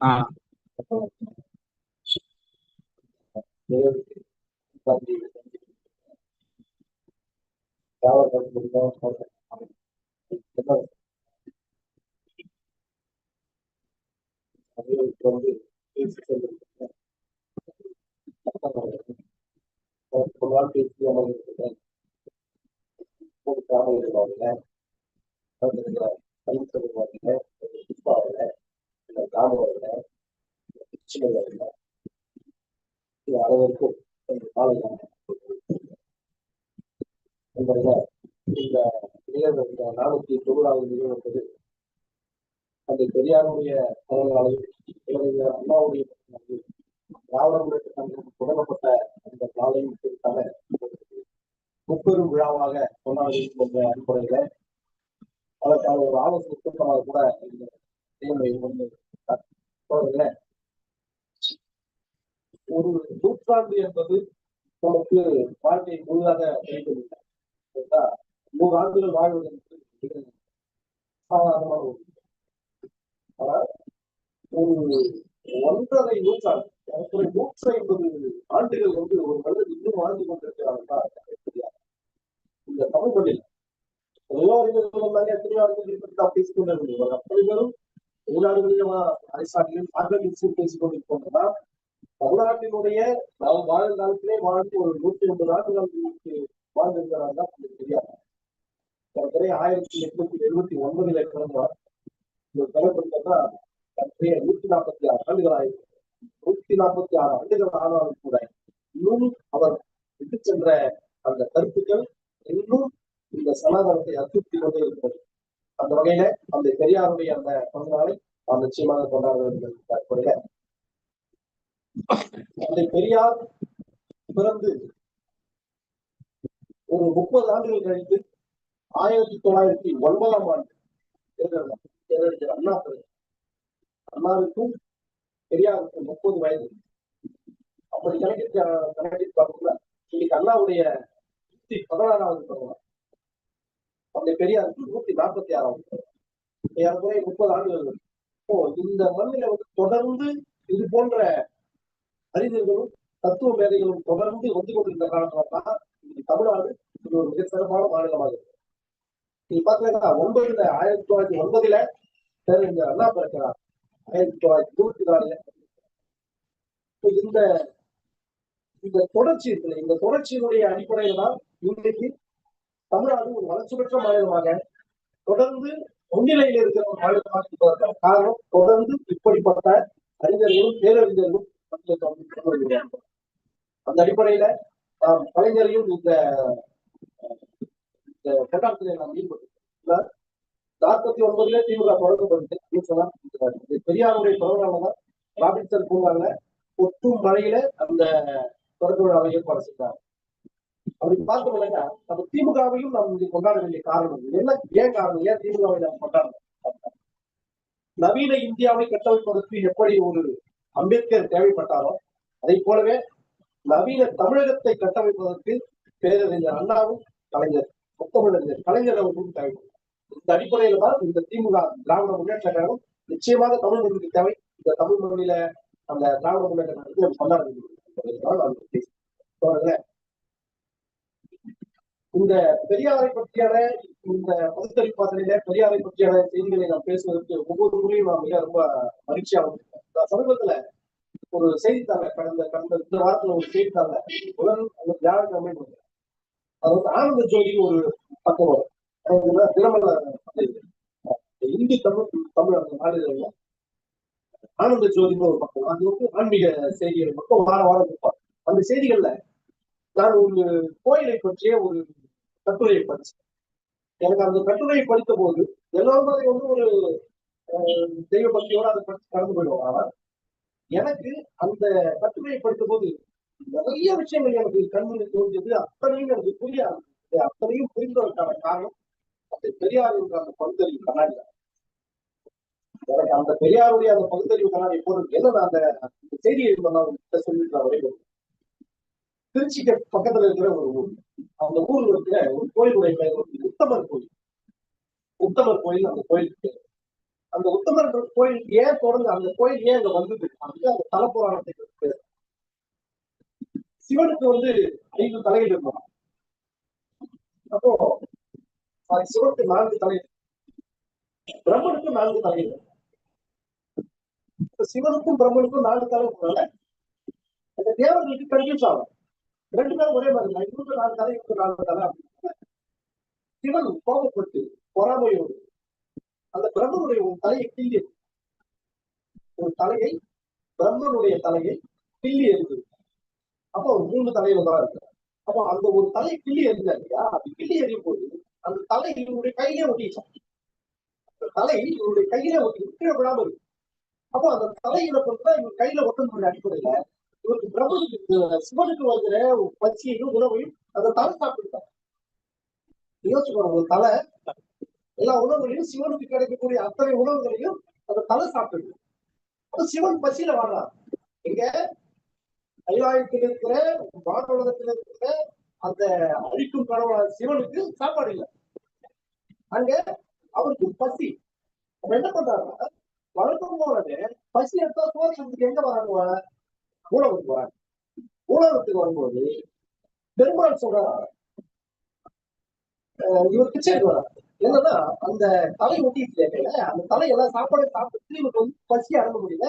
Ah. என்பதில் இந்த நிகழ்வு நானூத்தி தொண்ணூறாவது நிகழ்வு தந்தை பெரியாருடைய பிறந்தநாளையும் இளைஞர் அண்ணாவுடைய பிறந்தநாளையும் திராவிட முன்னேற்ற தொடங்கப்பட்ட அந்த நாளையும் குறித்தான முப்பெரும் விழாவாக கொண்டாடுகிறது என்ற அடிப்படையில அதற்கான ஒரு ஆலோசனை கூட்டமாக கூட இந்த நிகழ்வை வந்து ஒரு நூற்றாண்டு என்பது நமக்கு வாழ்க்கை முழுதாக கிடைக்கவில்லை நூறு ஆண்டுகள் வாழ்வது என்பது சாதாரணமான ஒரு ஆனால் ஒரு ஒன்றரை நூற்றாண்டு ஏறக்குறைய நூற்றி ஐம்பது ஆண்டுகள் வந்து ஒரு மனிதன் இன்னும் வாழ்ந்து கொண்டிருக்கிறார் இந்த தமிழ் மொழியில் எல்லா அறிஞர்கள் வந்தாங்க எத்தனையோ அறிஞர்கள் பற்றி தான் பேசிக் கொண்டிருக்கிறார்கள். அத்தனை பேரும் வெளிநாடுகளிலும் அரசாங்கம் ஆங்கிலம் பேசிக் கொண்டிருக்கின்றன தமிழ்நாட்டினுடைய நாம் வாழ்ந்த காலத்திலே வாழ்ந்து ஒரு நூற்றி ஐம்பது ஆண்டுகளுக்கு வாழ்ந்திருக்கிறார்கள் தெரியாது. ஆயிரத்தி எட்நூத்தி எழுபத்தி ஒன்பதுல பிறந்தார். இந்த தலைப்படுத்தா தற்போதைய நூத்தி நாற்பத்தி ஆறு ஆண்டுகள் நூத்தி நாற்பத்தி ஆறு ஆண்டுகள் ஆனாலும் கூட இன்னும் அவர் விட்டு சென்ற அந்த கருத்துக்கள் இன்னும் இந்த சனாதனத்தை அச்சுறுத்தி கொண்டே இருக்கிறது அந்த வகையில அந்த பெரியாருடைய அந்த பிறந்தநாளை நாம் நிச்சயமாக கொண்டாட வேண்டும் தற்போதைய அந்த பெரியார் பிறந்து ஒரு முப்பது ஆண்டுகள் கழித்து ஆயிரத்தி தொள்ளாயிரத்தி ஒன்பதாம் ஆண்டு அண்ணாவுக்கும் பெரியாருக்கும் முப்பது வயது. அப்படி கணக்கிட்டு கணக்கிட்டு பார்க்கல இன்னைக்கு அண்ணாவுடைய நூத்தி பதினாறாவது பருவம். அப்படி பெரியாருக்கு நூத்தி நாற்பத்தி ஆறாவது பருவம். ஏறக்குறைய முப்பது ஆண்டுகள் இப்போ இந்த மண்ணில வந்து தொடர்ந்து இது போன்ற அறிஞர்களும் தத்துவ மேதைகளும் தொடர்ந்து வந்து கொண்டிருந்த காலத்துல தான் இன்னைக்கு தமிழ்நாடு இது ஒரு மிக சிறப்பான மாநிலமாக இருக்கு. நீங்க பாத்தீங்கன்னா ஒன்பதுல ஆயிரத்தி தொள்ளாயிரத்தி ஒன்பதுல பேரறிஞர் அண்ணா பிறக்கிறார் ஆயிரத்தி தொள்ளாயிரத்தி இருபத்தி நாலுல இப்ப இந்த இந்த தொடர்ச்சி இருக்குல்ல இந்த தொடர்ச்சியினுடைய அடிப்படையில தான் இன்றைக்கு தமிழ்நாடு ஒரு வளர்ச்சி பெற்ற மாநிலமாக தொடர்ந்து முன்னிலையில் இருக்கிற ஒரு மாநிலமாக இருப்பதற்கான காரணம் தொடர்ந்து இப்படிப்பட்ட அறிஞர்களும் பேரறிஞர்களும் அந்த அடிப்படையில நாம் கலைஞரையும் இந்த இந்த கொண்டாட்டத்திலே நாம் ஈடுபட்டு நாற்பத்தி ஒன்பதுல திமுக தொடங்கப்பட்டு அப்படின்னு சொன்னா பெரியாருடைய பிறந்தநாள் ராபின்சன் பூங்காவில ஒட்டும் மழையில அந்த தொடக்க விழாவை ஏற்பாடு செய்தார். அப்படி பார்த்தோம் இல்லைன்னா நம்ம திமுகவையும் நம்ம கொண்டாட வேண்டிய காரணம் என்ன ஏன் காரணம்? ஏன் திமுகவை நாம் கொண்டாடணும்? நவீன இந்தியாவை கட்டமைப்பதற்கு எப்படி ஒரு அம்பேத்கர் தேவைப்பட்டாரோ அதை போலவே நவீன தமிழகத்தை கட்டமைப்பதற்கு பேரறிஞர் அண்ணாவும் கலைஞர் முத்தமிழறிஞர் கலைஞர் அவர்களும் தேவைப்படும் இந்த அடிப்படையில தான் இந்த திமுக திராவிட முன்னேற்ற கழகம் நிச்சயமாக தமிழ் மொழிக்கு தேவை இந்த தமிழ் மொழியில அந்த திராவிட முன்னேற்ற கழகத்தை நம்ம கொண்டாட இந்த பெரியாரை பற்றியான இந்த பகுத்தறிப்பாசனையில பெரியாரை பற்றியான செய்திகளை நாம் பேசுவதற்கு ஒவ்வொரு முறையும் நான் மிக ரொம்ப மகிழ்ச்சியாக இருக்கேன். இந்த சமீபத்துல ஒரு செய்தித்தாள கடந்த கடந்த இந்த வாரத்துல ஒரு செய்தித்தாள முதல் அந்த வியாழக்கிழமை வந்தது. அது வந்து ஆனந்த ஜோதி ஒரு பக்கம் வரும் இந்தி தமிழ் தமிழ் அந்த நாடுகள்ல ஆனந்த ஜோதின்னு ஒரு பக்கம் அது வந்து ஆன்மீக செய்திகள் பக்கம் வாரம் வாரம் கொடுப்பாங்க அந்த செய்திகள்ல நான் ஒரு கோயிலை பற்றிய ஒரு கட்டுரையை படிச்சேன். எனக்கு அந்த கட்டுரையை படித்த போது எல்லாரும் அதை வந்து ஒரு தெய்வ பக்தியோட அதை படிச்சு கடந்து போயிடுவாங்க. ஆனா எனக்கு அந்த கட்டுரையை படித்த போது நிறைய விஷயங்கள் எனக்கு கண்முன்னு தோன்றியது. அத்தனையும் எனக்கு புரிய அத்தனையும் புரிந்ததற்கான காரணம் அந்த பெரியார் அந்த பகுத்தறிவு கண்ணாடி எனக்கு அந்த பெரியாருடைய அந்த பகுத்தறிவு கண்ணாடி போறது என்ன அந்த அந்த செய்தியை நான் சொல்லிட்டு நான் வரைக்கும் திருச்சிக்கு பக்கத்துல இருக்கிற ஒரு ஊர். அந்த ஊர்ல இருக்கிற ஒரு கோயிலுடைய பெயர் வந்து உத்தமர் கோயில். உத்தமர் கோயில் அந்த கோயிலுக்கு அந்த உத்தமர் கோயில் ஏன் தொடர்ந்து அந்த கோயில் ஏன் அங்க வந்தது? அதுக்கு அந்த தல புராணத்துக்கு சிவனுக்கு வந்து ஐந்து தலையில் இருந்தான். அப்போ சிவனுக்கு நான்கு தலைகள் பிரம்மனுக்கு நான்கு தலைகள் சிவனுக்கும் பிரம்மனுக்கும் நான்கு தலை அந்த தேவர்களுக்கு கன்ஃபியூஸ் ஆகும். ரெண்டு பேரும் ஒரே மாதிரி தான். இவருக்கு நாலு தலை இவருக்கு நாலு தலை அப்படின்னு. சிவன் கோபப்பட்டு பொறாமையோடு அந்த பிரம்மனுடைய ஒரு தலையை கிள்ளி ஒரு தலையை பிரம்மனுடைய தலையை கிள்ளி எறிந்தது அப்போ ஒரு மூணு தலையில தான் இருக்கு அப்போ அந்த ஒரு தலை கிள்ளி எறிஞ்சா இல்லையா? அது கிள்ளி எறியும் போது அந்த தலை இவருடைய கையிலே ஒட்டிச்சான் அந்த தலை இவருடைய கையிலே ஒட்டி கீழே விடாம இருக்கு. அப்போ அந்த தலையில பொறுத்தா இவர் கையில ஒட்டக்கூடிய அடிப்படையில இவருக்கு பிரபுக்கு சிவனுக்கு வருகிற ஒரு பச்சியையும் உணவையும் அந்த தலை சாப்பிட்டுட்டாங்க யோசிச்சுக்கணும் அந்த ஒரு தலை எல்லா உணவுகளையும் சிவனுக்கு கிடைக்கக்கூடிய அத்தனை உணவுகளையும் அந்த தலை சாப்பிட்டு அப்ப சிவன் பசியில வாழ்றார் இங்க கைலாயத்தில் இருக்கிற வானுலகத்தில் இருக்கிற அந்த அழிக்கும் கடவுளான சிவனுக்கு சாப்பாடு இல்லை. அங்க அவருக்கு பசி. அப்ப என்ன பண்றாருன்னா வழக்கம் போலவே பசி எடுத்தா சோறு எங்க வராங்க ஊழகத்துக்கு வராங்க ஊழகத்துக்கு வரும்போது பெருமாள் சொல்ற இவர் பிச்சைக்கு வராரு என்னன்னா அந்த தலை ஒட்டிட்டு இருக்கல அந்த தலையெல்லாம் சாப்பாடு சாப்பிட்டு இவருக்கு வந்து பசி அடங்க முடியல.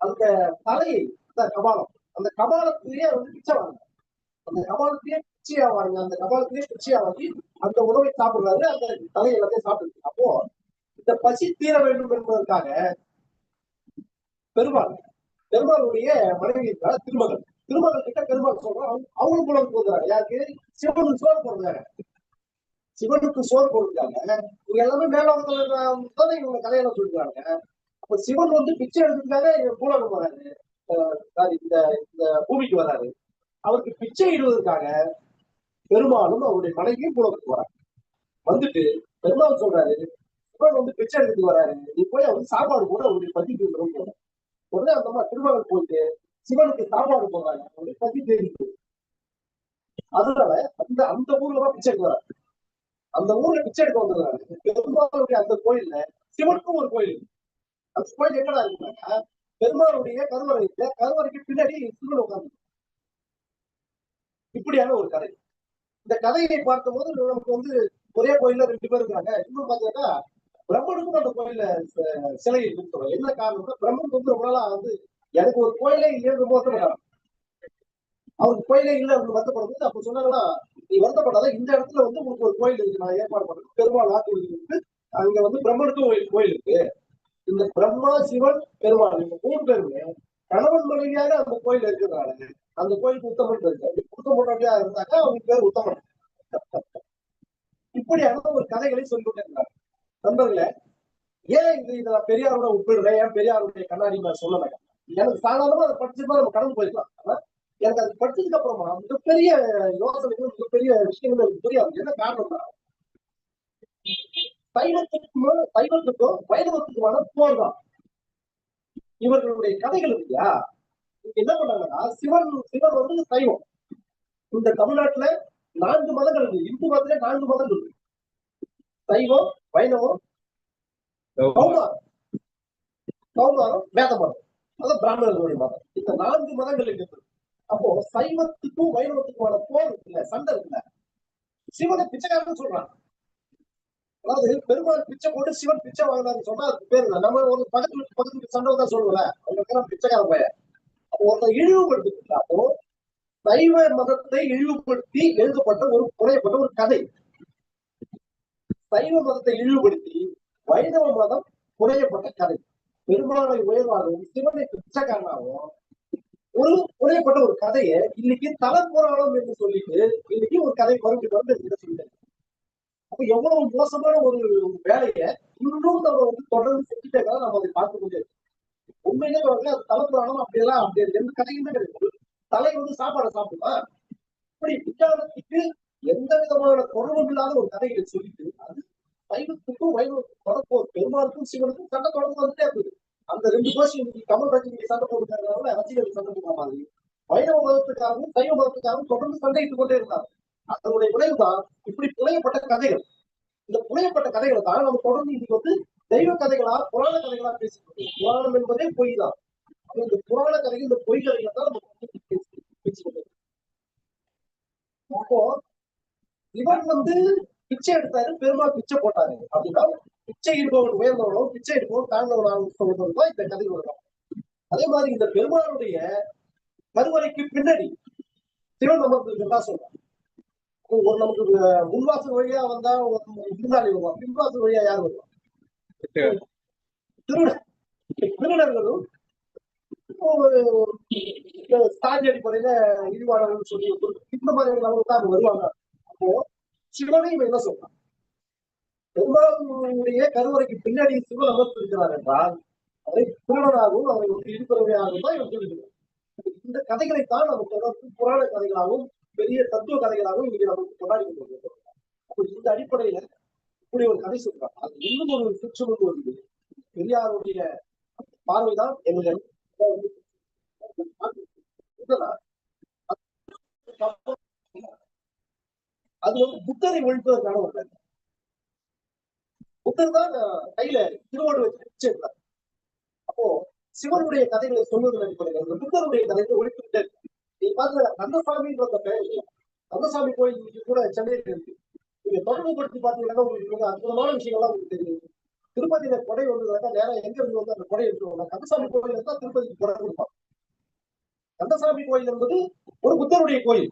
அந்த தலையை அந்த கபாலம் அந்த கபாலத்திலேயே வந்து பிச்சை வாங்க அந்த கபாலத்திலேயே பிச்சையா வாங்க அந்த கபாலத்திலேயே பிச்சையா வாங்கி அந்த உணவை சாப்பிடுறாரு அந்த தலை எல்லாத்தையும் சாப்பிடுது அப்போ இந்த பசி தீர வேண்டும் என்பதற்காக பெருமாள் பெருமாளுடைய மனைவி இருக்கிறார் திருமகள். திருமகள் கிட்ட பெருமாள் சொல்றாங்க அவங்க- அவங்களும் குலம் போகிறாங்க யாருக்கு? சிவனுக்கு சோறு போடுறாங்க. சிவனுக்கு சோறு போடுறாங்க. இவங்க எல்லாமே மேலவங்க தானே இவங்க கதையில சொல்றாங்க. அப்ப சிவன் வந்து பிச்சை எடுத்துக்காக பூலகம் வராரு. இந்த இந்த பூமிக்கு வராரு. அவருக்கு பிச்சை இடுவதற்காக பெருமாளும் அவருடைய மனைவியும் பூலகத்துக்கு வராங்க. வந்துட்டு பெருமாள் சொல்றாரு சிவன் வந்து பிச்சை எடுத்துட்டு வராரு. நீ போய் அவருக்கு சாப்பாடு கூட அவருடைய பத்தி தீர்க்கணும் உடனே அந்த அம்மா திருமணம் போயிட்டு சிவனுக்கு சாப்பாடு போடுறாங்க. அவருடைய பத்தி தெரியுது அதனால அந்த அந்த ஊர்ல தான் பிச்சை எடுக்க வராரு அந்த ஊர்ல பிச்சை எடுக்க வந்துடுறாங்க. பெருமாளுடைய அந்த கோயில்ல சிவனுக்கும் ஒரு கோயில் இருக்கு. அந்த கோயில் எங்கடா இருக்குன்னா பெருமாளுடைய கருவறை கருவறைக்கு பின்னாடி சிவன் உட்கார்ந்து இப்படியான ஒரு கதை. இந்த கதையை பார்க்கும்போது நமக்கு வந்து ஒரே கோயில்ல ரெண்டு பேர் இருக்காங்க. இன்னும் பாத்தீங்கன்னா பிரம்மனுக்கும் அந்த கோயில்ல ச- சிலை இருக்குன்னு என்ன காரணம்னா பிரம்மன் வந்து ரொம்ப நாளா வந்து எனக்கு ஒரு கோயிலே இல்லைன்னு ரொம்ப வருத்தப்பட்டாங்க அவருக்கு கோயிலே இல்லை அப்படின்னு வருத்தப்படும்போது அப்ப சொன்னாங்கன்னா நீ வருத்தப்படாத இந்த இடத்துல வந்து உங்களுக்கு ஒரு கோயில் இருக்கு. நான் ஏற்பாடு பண்றேன். பெருமாள் ஆற்று இருக்கு. அங்க வந்து பிரம்மனுக்கும் கோயில் இருக்கு. இந்த பிரம்மா சிவன் பெருமாள் இந்த மூணு பேருமே கணவன் மனைவியாக அந்த கோயில் இருக்கிறாங்க அந்த கோயிலுக்கு உத்தமன் இருக்கு. உத்தமட்டியா இருந்தாக்க அவங்க பேர் உத்தமன். இப்படியான ஒரு கதைகளை சொல்லிக் கொண்டிருக்கிறார். நண்பர்களே ஏன் இது இதை நான் பெரியாரோட ஒப்பிடுறேன்? ஏன் பெரியாருடைய கண்ணாடி நான் சொல்லலை எனக்கு சாதாரணமா அதை படிச்சிருந்தா நம்ம கடந்து போயிருக்கலாம். ஆனா, எனக்கு அது படிச்சதுக்கு அப்புறமா மிகப்பெரிய யோசனைகள் மிகப்பெரிய விஷயங்கள் எனக்கு புரியாது. என்ன காரணம்னா சைவத்துக்கும் சைவத்துக்கும் வைணவத்துக்குமான போர் தான். இவர்களுடைய கதைகள் இல்லையா? என்ன பண்ணாங்கன்னா சிவன் சிவன் வந்து சைவம். இந்த தமிழ்நாட்டுல நான்கு மதங்கள் இருக்கு. இந்து மதத்துல நான்கு மதங்கள் இருக்கு. சைவம் வைணவம் கௌமாரம். கௌமாரம் வேத மதம் அதான் பிராமணர்களுடைய மதம். இந்த நான்கு மதங்கள் இருக்கு. அப்போ சைவத்துக்கும் வைணவத்துக்குமான போர் இருக்குல்ல சண்டை இருக்குல்ல. சிவனை பிச்சைக்காரன்னு சொல்றாங்க அதாவது பெருமாள் பிச்சை போட்டு சிவன் பிச்சை வாங்கினாருன்னு சொன்னா அதுக்கு பேர் இல்லை நம்ம ஒரு பக்கத்து வீட்டு பக்கத்து சண்டை தான் சொல்லுவோம்ல. அவங்க பிச்சைக்கார பையன் அப்போ ஒருத்தர் சைவ மதத்தை இழிவுபடுத்தி எழுதப்பட்ட ஒரு குறையப்பட்ட ஒரு கதை. சைவ மதத்தை இழிவுபடுத்தி வைணவ மதம் குறையப்பட்ட கதை. பெருமாளை உயர்வாகவும் சிவனை பிச்சைக்காரனாகவும் ஒரு குறையப்பட்ட ஒரு கதையை இன்னைக்கு தலப்புராணம் என்று சொல்லிட்டு இன்னைக்கு ஒரு கதை மறுபடி மறுபடி சொல்லிட்டு அப்ப எவ்வளவு மோசமான ஒரு வேலையை இன்னும் நம்ம வந்து தொடர்ந்து செஞ்சுட்டே நம்ம அதை பார்க்க முடியாது உண்மையிலே வந்து அது அப்படியெல்லாம் அப்படி எந்த கதையுமே கிடையாது. தலை வந்து சாப்பாடை சாப்பிடுவா. இப்படி விஞ்ஞானத்துக்கு எந்த விதமான தொடர்பும் இல்லாத ஒரு கதைகளை சொல்லிட்டு அது சைவத்துக்கும் வைவ தொடர்பு பெருமாளுக்கும் சிவனுக்கும் சண்டை தொடர்பு வந்துட்டே இருக்குது. அந்த ரெண்டு கோஷம் இன்னைக்கு கமல் ரஜினிக்கு சண்டை போட்டுக்காரனால ரசிகர்கள் சண்டை போடுற மாதிரி. வைணவ மதத்துக்காகவும் சைவ மதத்துக்காகவும் தொடர்ந்து சண்டையிட்டுக் கொண்டே இருந்தாங்க. அதனுடைய விளைவுதான் இப்படி புனையப்பட்ட கதைகள். இந்த புனையப்பட்ட கதைகளை தான் நம்ம தொடர்ந்து இன்னைக்கு வந்து தெய்வ கதைகளா புராண கதைகளா பேசிட்டு புராணம் என்பதே பொய் தான் இந்த புராண கதைகள் இந்த பொய் கதைகளை தான் நம்ம வந்து பேசி- அப்போ இவன் வந்து பிச்சை எடுத்தாரு பெருமாள் பிச்சை போட்டாரு. அப்படின்னா பிச்சை இருப்பவன் உயர்ந்தவனும் பிச்சை இருப்பவன் தாழ்ந்தவனாக சொல்வதும் தான் இந்த கதை வரும் அதே மாதிரி இந்த பெருமாளுடைய கருவறைக்கு பின்னாடி சிவன் நமக்கு தான் சொல்றான் ஒரு நமக்கு அஹ், முன்வாசல் வழியா வந்தா ஒரு வருவான். பின்வாசல் வழியா யார் வருவான்? திருடர்களும் சாதி அடிப்படையில இழிவாளர்கள் சொல்லி இந்த மாதிரி தான் வருவாங்க அப்போ சிவனை என்ன சொல்றான் பெருமாளுடைய கருவறைக்கு பின்னாடி சிவன் அமர்த்திருக்கிறார் என்றால் அதை திருடனாகவும் அவரை ஒரு இடிப்பறவையாகவும் தான் இவன் சொல்லுகிறார் இந்த கதைகளை தான் நம்ம தொடர்ந்து புராண கதைகளாகவும் பெரிய தத்துவ கதைகளாகவும் இங்கே நமக்கு கொண்டாடி கொண்டிருக்கிறோம். அப்போ இந்த அடிப்படையில இப்படி ஒரு கதை சொல்றாங்க அது இன்னும் ஒரு சுற்றுமுக வருது. பெரியாருடைய பார்வைதான் எங்கள் அது வந்து புத்தரை ஒழிப்பதற்கான ஒரு கதை. புத்தர் தான் கையில திருவோடு வச்சு அப்போ சிவனுடைய கதைகளை சொல்வதன் அடிப்படையில் அந்த புத்தருடைய கதைகளை ஒழித்துக்கிட்டே இருக்கு. நீங்க கந்தசாமின்ற பெயர் கந்தசாமி கோயில் கூட சென்னையில் இருக்கு. நீங்க தொடர்புபடுத்தி பாத்தீங்கன்னா உங்களுக்கு மிக அற்புதமான விஷயங்கள்லாம் உங்களுக்கு தெரியும். திருப்பதியில கொடை வந்ததுனாக்கா நேரம் எங்க இருந்து வந்து அந்த கொடை எடுத்துருவாங்க கந்தசாமி கோயில் இருந்தா திருப்பதிக்கு கொடை கொடுப்பாங்க. கந்தசாமி கோயில் என்பது ஒரு புத்தருடைய கோயில்.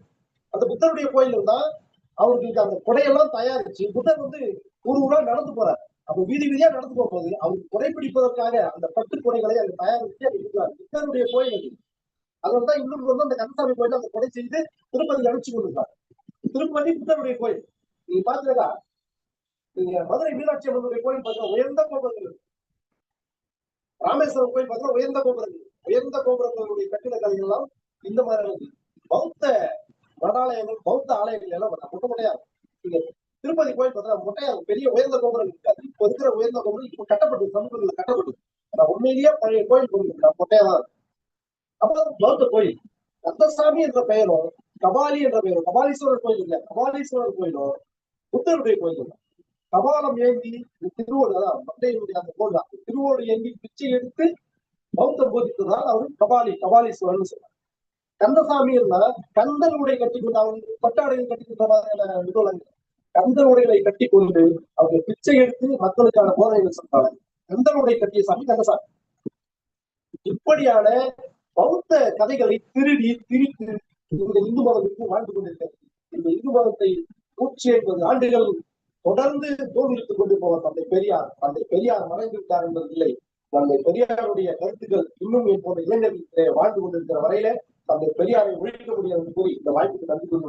அந்த புத்தருடைய கோயில் இருந்தா அவருக்கு அந்த கொடையெல்லாம் தயாரிச்சு புத்தர் வந்து ஒரு ஊரா நடந்து போறார். அப்ப வீதி வீதியா நடந்து போகும்போது அவருக்கு கொடை பிடிப்பதற்காக அந்த பட்டு கொடைகளை அங்க தயாரிச்சு அங்க இருக்கிறார் புத்தருடைய கோயில் அது. அதனால தான் இன்னும் வந்து அந்த கந்தசாமி கோயில் அந்த கொடை செய்து திருப்பதி அனுப்பிச்சு கொண்டிருந்தார் திருப்பதி புத்தருடைய கோயில். நீங்க பாத்தீங்கன்னா நீங்க மதுரை மீனாட்சி அம்மனுடைய கோயில் பார்த்தீங்கன்னா உயர்ந்த கோபுரங்கள். ராமேஸ்வரம் கோயில் பார்த்தீங்கன்னா உயர்ந்த கோபுரங்கள். உயர்ந்த கோபுரங்களுடைய கட்டிடக்கலைகள் எல்லாம் இந்த மாதிரி இருக்கு. பௌத்த மடாலயங்கள் பௌத்த ஆலயங்கள் எல்லாம் பார்த்தா மொட்டை நீங்க திருப்பதி கோயில் பார்த்தீங்கன்னா முட்டையா பெரிய உயர்ந்த கோபுரம் இருக்காது. இப்போ இருக்கிற உயர்ந்த கோபுரம் இப்போ கட்டப்பட்டு சமூகத்தில் கட்டப்பட்டு ஆனா உண்மையிலேயே பழைய கோயில் கோயில் முட்டையா தான் இருக்கும். பௌத்த கோயில். கந்தசாமி என்ற பெயரும் கபாலி என்ற பெயரும் கபாலீஸ்வரர் கோயில் இல்ல கபாலீஸ்வரர் கோயிலும் புத்தருடைய கோயில் தான். கபாலம் ஏந்தி திருவோடு அதான் மண்டையினுடைய அந்த கோல் தான். திருவோடு ஏந்தி பிச்சை எடுத்து பௌத்தம் போதித்ததால் அவர் கபாலி கபாலீஸ்வரர்னு சொல்றாங்க கந்தசாமி இருந்தா கந்தன் உடை கட்டி கொண்டு அவன் பட்டாடையில் கட்டி கொண்ட மாதிரியான கந்தர் கந்தன் உடைகளை கட்டி கொண்டு அவங்க பிச்சை எடுத்து மக்களுக்கான போதனைகள் சொன்னாங்க கந்தன் உடை கட்டிய சாமி கந்தசாமி. இப்படியான பௌத்த கதைகளை திருடி திரித்து இந்த இந்து மதத்துக்கு வாழ்ந்து கொண்டிருக்கிறது. இந்த இந்து மதத்தை நூற்றி ஐம்பது ஆண்டுகள் தொடர்ந்து தோல்வித்துக் கொண்டு போவார் தந்தை பெரியார். தந்தை பெரியார் மறைந்து விட்டார் என்பது இல்லை. தந்தை பெரியாருடைய கருத்துக்கள் இன்னும் இப்போது போன்ற இளைஞர்கள் வாழ்ந்து கொண்டிருக்கிற வரையில தந்தை பெரியாரை ஒழிக்க முடியாது என்று கூறி இந்த வாய்ப்புக்கு நன்றி கொண்டு